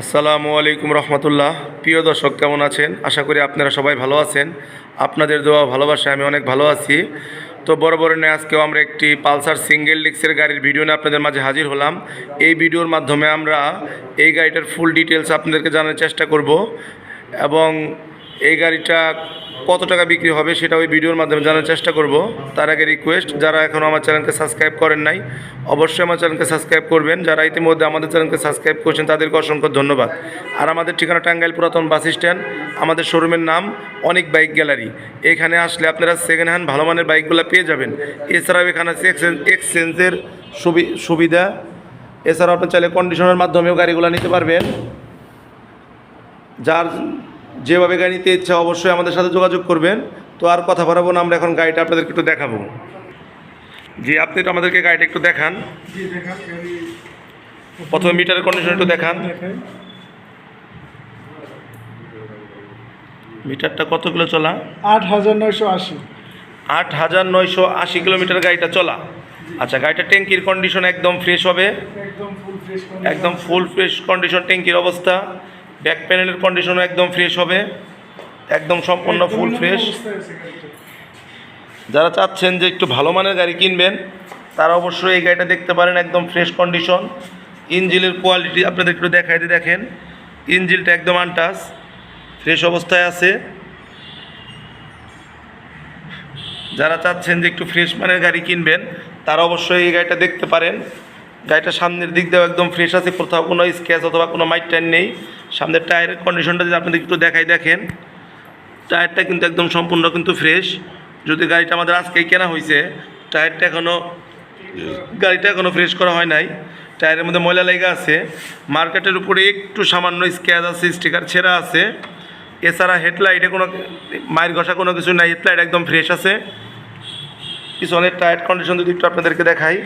আসসালামু আলাইকুম রহমতুল্লাহ। প্রিয় দর্শক, কেমন আছেন? আশা করি আপনারা সবাই ভালো আছেন। আপনাদের দেওয়া ভালোবাসে আমি অনেক ভালো আছি। তো বড় বড় নিয়ে আজকেও আমরা একটি পালসার সিঙ্গেল ডিক্সের গাড়ির ভিডিও নিয়ে আপনাদের মাঝে হাজির হলাম। এই ভিডিওর মাধ্যমে আমরা এই গাড়িটার ফুল ডিটেলস আপনাদেরকে জানার চেষ্টা করব এবং এই গাড়িটা কত টাকা বিক্রি হবে সেটা ওই ভিডিওর মাধ্যমে জানার চেষ্টা করব। তার আগে রিকোয়েস্ট যারা এখনও আমার চ্যানেলকে সাবস্ক্রাইব করেন নাই, অবশ্যই আমার চ্যানেলকে সাবস্ক্রাইব করবেন। যারা ইতিমধ্যে আমাদের চ্যানেলকে সাবস্ক্রাইব করছেন, তাদেরকে অসংখ্য ধন্যবাদ। আর আমাদের ঠিকানা টাঙ্গাইল পুরাতন বাস স্ট্যান্ড, আমাদের শোরুমের নাম অনেক বাইক গ্যালারি। এখানে আসলে আপনারা সেকেন্ড হ্যান্ড ভালো মানের বাইকগুলো পেয়ে যাবেন। এছাড়াও এখানে আছে এক্সচেঞ্জ এক্সচেঞ্জের সুবি, সুবিধা। এছাড়াও আপনি চাইলে কন্ডিশনের মাধ্যমেও গাড়িগুলো নিতে পারবেন। যার যেভাবে গাড়ি নিতে ইচ্ছা অবশ্যই আমাদের সাথে যোগাযোগ করবেন। তো আর কথা বাড়াবো না আমরা এখন গাড়িটা আপনাদেরকে একটু দেখাবো। জি আপনি তো আমাদেরকে গাড়িটা একটু দেখান। প্রথমে মিটারের কন্ডিশন একটু দেখান। মিটারটা কত কিলো চলা? আট হাজার নয়শো আশি। আট হাজার নয়শো আশি কিলোমিটার গাড়িটা চলা। আচ্ছা গাড়িটা ট্যাঙ্কির কন্ডিশন একদম ফ্রেশ হবে। একদম ফুল ফ্রেশ কন্ডিশন ট্যাঙ্কির অবস্থা। ব্যাক প্যানেলের কন্ডিশনও একদম ফ্রেশ হবে। একদম সম্পূর্ণ ফুল ফ্রেশ যারা চাচ্ছেন যে একটু ভালো মানের গাড়ি কিনবেন তারা অবশ্যই এই গাড়িটা দেখতে পারেন একদম ফ্রেশ কন্ডিশন ইঞ্জিনের কোয়ালিটি আপনাদের একটু দেখাই দিয়ে দেখেন। ইঞ্জিনটা একদম আনটাস ফ্রেশ অবস্থায় আছে। যারা চাচ্ছেন যে একটু ফ্রেশ মানের গাড়ি কিনবেন তারা অবশ্যই এই গাড়িটা দেখতে পারেন। গাড়িটা সামনের দিক দিয়েও একদম ফ্রেশ আছে কোথাও কোনো স্ক্র্যাচ অথবা কোনো মাইট টাইন নেই। সামনের টায়ারের কন্ডিশনটা যদি আপনাদের একটু দেখাই দেখেন, টায়ারটা কিন্তু একদম সম্পূর্ণ কিন্তু ফ্রেশ যদি গাড়িটা আমাদের আজকেই কেনা হয়েছে, টায়ারটা এখনও গাড়িটা এখনও ফ্রেশ করা হয় নাই। টায়ারের মধ্যে ময়লা লেগে আছে। মার্কেটের উপরে একটু সামান্য স্ক্যাচ আছে স্টিকার ছেঁড়া আছে। এছাড়া হেডলাইটে কোনো মায়ের ঘষা কোনো কিছু নাই হেডলাইট একদম ফ্রেশ আছে। পিছনের টায়ার কন্ডিশন যদি একটু আপনাদেরকে দেখাই।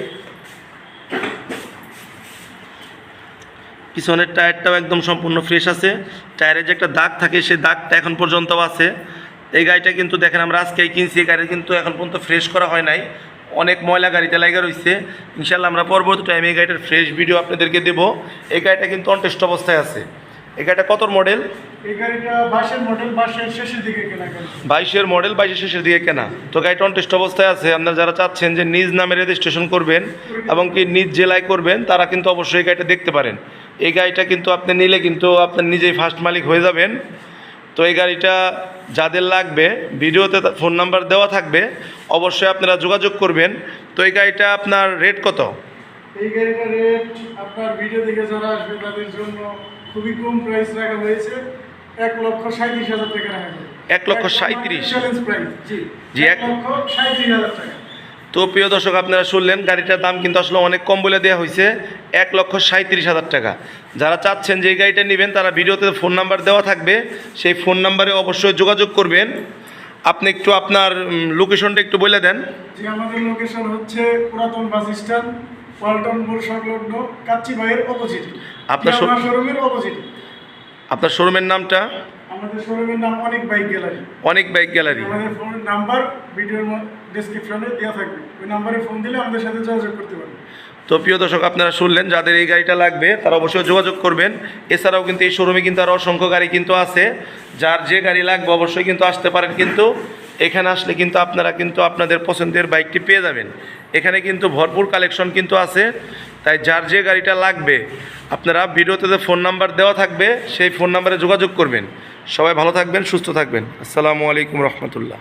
পিছনের টায়ারটাও একদম সম্পূর্ণ ফ্রেশ আছে। টায়ারের যে একটা দাগ থাকে, সেই দাগটা এখন পর্যন্ত আছে। এই গাড়িটা কিন্তু দেখেন আমরা আজকেই কিনছি, এই গাড়ি কিন্তু এখন পর্যন্ত ফ্রেশ করা হয় নাই। অনেক ময়লা গাড়িতে লাগা রয়েছে ইনশাল্লাহ আমরা পরবর্তী টাইমে এই গাড়িটার ফ্রেশ ভিডিও আপনাদেরকে দেবো। এই গাড়িটা কিন্তু অনটেস্ট অবস্থায় আছে। এই গাড়িটা কত মডেল এই মডেল বাসের শেষের দিকে কেনা বাইশের মডেল বাইশের শেষের দিকে কেনা। তো গাড়িটা অনটেস্ট অবস্থায় আছে আপনারা যারা চাচ্ছেন যে নিজ নামে রেজিস্ট্রেশন করবেন এবং কি নিজ জেলায় করবেন তারা কিন্তু অবশ্যই এই গাড়িটা দেখতে পারেন। এই গাড়িটা কিন্তু আপনি নিলে কিন্তু আপনার নিজেই ফার্স্ট মালিক হয়ে যাবেন। তো এই গাড়িটা যাদের লাগবে ভিডিওতে ফোন নাম্বার দেওয়া থাকবে অবশ্যই আপনারা যোগাযোগ করবেন। তো এই গাড়িটা আপনার রেট কত? এই গাড়িটার রেট আপনার ভিডিও দেখে যারা আসবে তাদের জন্য খুবই কম প্রাইস রাখা হয়েছে। এক লক্ষ সাঁত্রিশ হাজার টাকা রাখা হয়েছে। এক লক্ষ সাঁইত্রিশ? জি। এক এক- লক্ষ সাঁত্রিশ হাজার টাকা। তো প্রিয় দর্শক আপনারা শুনলেন গাড়িটার দাম কিন্তু আসলে অনেক কম বলে দেওয়া হয়েছে। এক লক্ষ সাঁত্রিশ হাজার টাকা। যারা চাচ্ছেন যে গাড়িটা নেবেন তারা ভিডিওতে ফোন নাম্বার দেওয়া থাকবে। সেই ফোন নাম্বারে অবশ্যই যোগাযোগ করবেন। আপনি একটু আপনার লোকেশনটা একটু বলে দেন। আমাদের লোকেশন হচ্ছে পুরাতন বাস স্ট্যান্ড পল্টন মোড় সংলগ্ন কাচ্চি ভাইয়ের অপোজিট। আপনার শোরুমের অপোজিট? আপনার শোরুমের নামটা? আমাদের শোরুমের নাম অনেক বাইক গ্যালারি। অনেক বাইক গ্যালারি। আমাদের ফোন নাম্বার ভিডিওর ডেসক্রিপশনে দেওয়া থাকবে। ওই নাম্বারে ফোন দিলে আমাদের সাথে যোগাযোগ করতে পারবে তো প্রিয় দর্শক আপনারা শুনলেন যাদের এই গাড়িটা লাগবে তারা অবশ্যই যোগাযোগ করবেন। এছাড়াও কিন্তু এই শোরুমে কিন্তু আরও অসংখ্য গাড়ি কিন্তু আছে। যার যে গাড়ি লাগবে অবশ্যই কিন্তু আসতে পারেন। কিন্তু এখানে আসলে কিন্তু আপনারা কিন্তু আপনাদের পছন্দের বাইকটি পেয়ে যাবেন। এখানে কিন্তু ভরপুর কালেকশন কিন্তু আছে। তাই যার যে গাড়িটা লাগবে, আপনারা ভিডিওতে যে ফোন নাম্বার দেওয়া থাকবে, সেই ফোন নাম্বারে যোগাযোগ করবেন। সবাই ভালো থাকবেন, সুস্থ থাকবেন। আসসালামু আলাইকুম রহমতুল্লাহ।